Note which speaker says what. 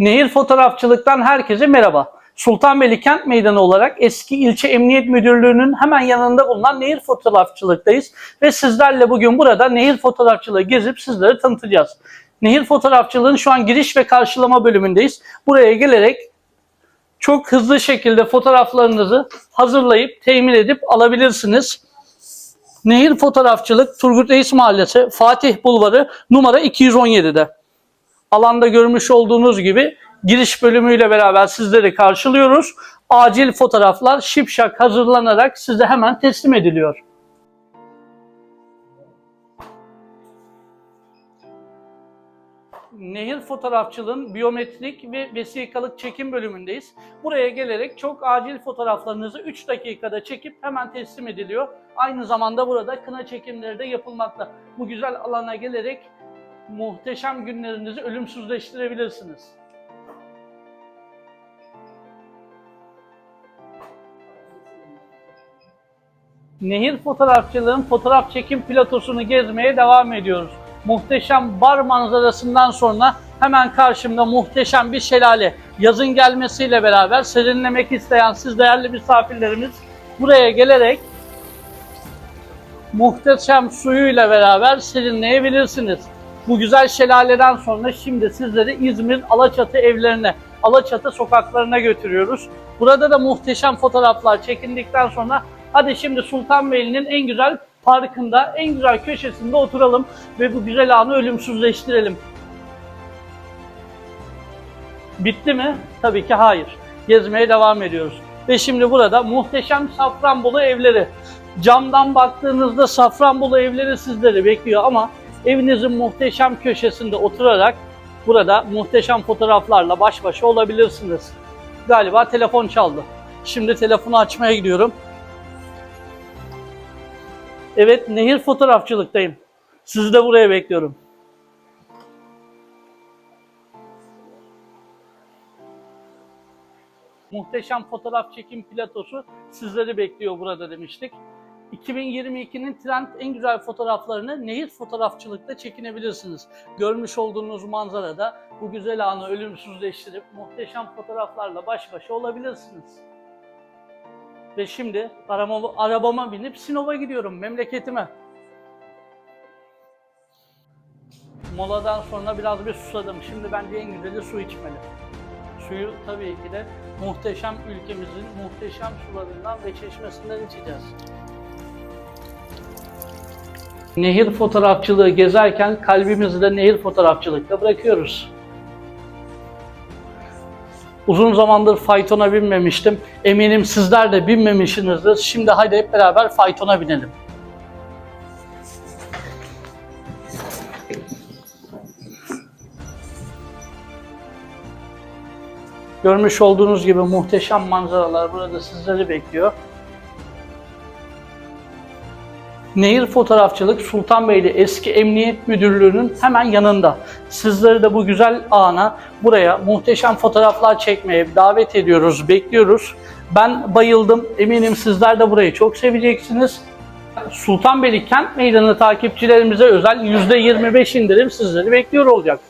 Speaker 1: Nehir Fotoğrafçılık'tan herkese merhaba. Sultanbeyli Kent Meydanı olarak eski ilçe emniyet müdürlüğünün hemen yanında bulunan Nehir Fotoğrafçılık'tayız. Ve sizlerle bugün burada Nehir Fotoğrafçılığı gezip sizlere tanıtacağız. Nehir Fotoğrafçılığın şu an giriş ve karşılama bölümündeyiz. Buraya gelerek çok hızlı şekilde fotoğraflarınızı hazırlayıp temin edip alabilirsiniz. Nehir Fotoğrafçılık Turgut Reis Mahallesi Fatih Bulvarı numara 217'de alanda görmüş olduğunuz gibi giriş bölümüyle beraber sizleri karşılıyoruz. Acil fotoğraflar şipşak hazırlanarak size hemen teslim ediliyor. Nehir fotoğrafçılığın biyometrik ve vesikalık çekim bölümündeyiz. Buraya gelerek çok acil fotoğraflarınızı 3 dakikada çekip hemen teslim ediliyor. Aynı zamanda burada kına çekimleri de yapılmakta. Bu güzel alana gelerek muhteşem günlerinizi ölümsüzleştirebilirsiniz. Nehir fotoğrafçılığın fotoğraf çekim platosunu gezmeye devam ediyoruz. Muhteşem bar manzarasından sonra hemen karşımda muhteşem bir şelale. Yazın gelmesiyle beraber serinlemek isteyen siz değerli misafirlerimiz buraya gelerek muhteşem suyuyla beraber serinleyebilirsiniz. Bu güzel şelaleden sonra şimdi sizleri İzmir Alaçatı evlerine, Alaçatı sokaklarına götürüyoruz. Burada da muhteşem fotoğraflar çekindikten sonra hadi şimdi Sultanbeyli'nin en güzel parkında, en güzel köşesinde oturalım ve bu güzel anı ölümsüzleştirelim. Bitti mi? Tabii ki hayır. Gezmeye devam ediyoruz. Ve şimdi burada muhteşem Safranbolu evleri. Camdan baktığınızda Safranbolu evleri sizleri bekliyor ama evinizin muhteşem köşesinde oturarak burada muhteşem fotoğraflarla baş başa olabilirsiniz. Galiba telefon çaldı. Şimdi telefonu açmaya gidiyorum. Evet, nehir fotoğrafçılıktayım. Sizi de buraya bekliyorum. Muhteşem fotoğraf çekim platosu sizleri bekliyor burada demiştik. 2022'nin trend en güzel fotoğraflarını nehir fotoğrafçılıkta çekinebilirsiniz. Görmüş olduğunuz manzarada bu güzel anı ölümsüzleştirip muhteşem fotoğraflarla baş başa olabilirsiniz. Ve şimdi arabama, binip Sinop'a gidiyorum memleketime. Moladan sonra biraz bir susadım. Şimdi bence en güzeli su içmeli. Suyu tabii ki de muhteşem ülkemizin muhteşem sularından ve çeşmesinden içeceğiz. Nehir fotoğrafçılığı gezerken kalbimizi de nehir fotoğrafçılıkta bırakıyoruz. Uzun zamandır faytona binmemiştim. Eminim sizler de binmemişsinizdir. Şimdi haydi hep beraber faytona binelim. Görmüş olduğunuz gibi muhteşem manzaralar burada sizleri bekliyor. Nehir Fotoğrafçılık Sultanbeyli Eski Emniyet Müdürlüğü'nün hemen yanında. Sizleri de bu güzel ana buraya muhteşem fotoğraflar çekmeye davet ediyoruz, bekliyoruz. Ben bayıldım. Eminim sizler de burayı çok seveceksiniz. Sultanbeyli Kent Meydanı takipçilerimize özel %25 indirim sizleri bekliyor olacak.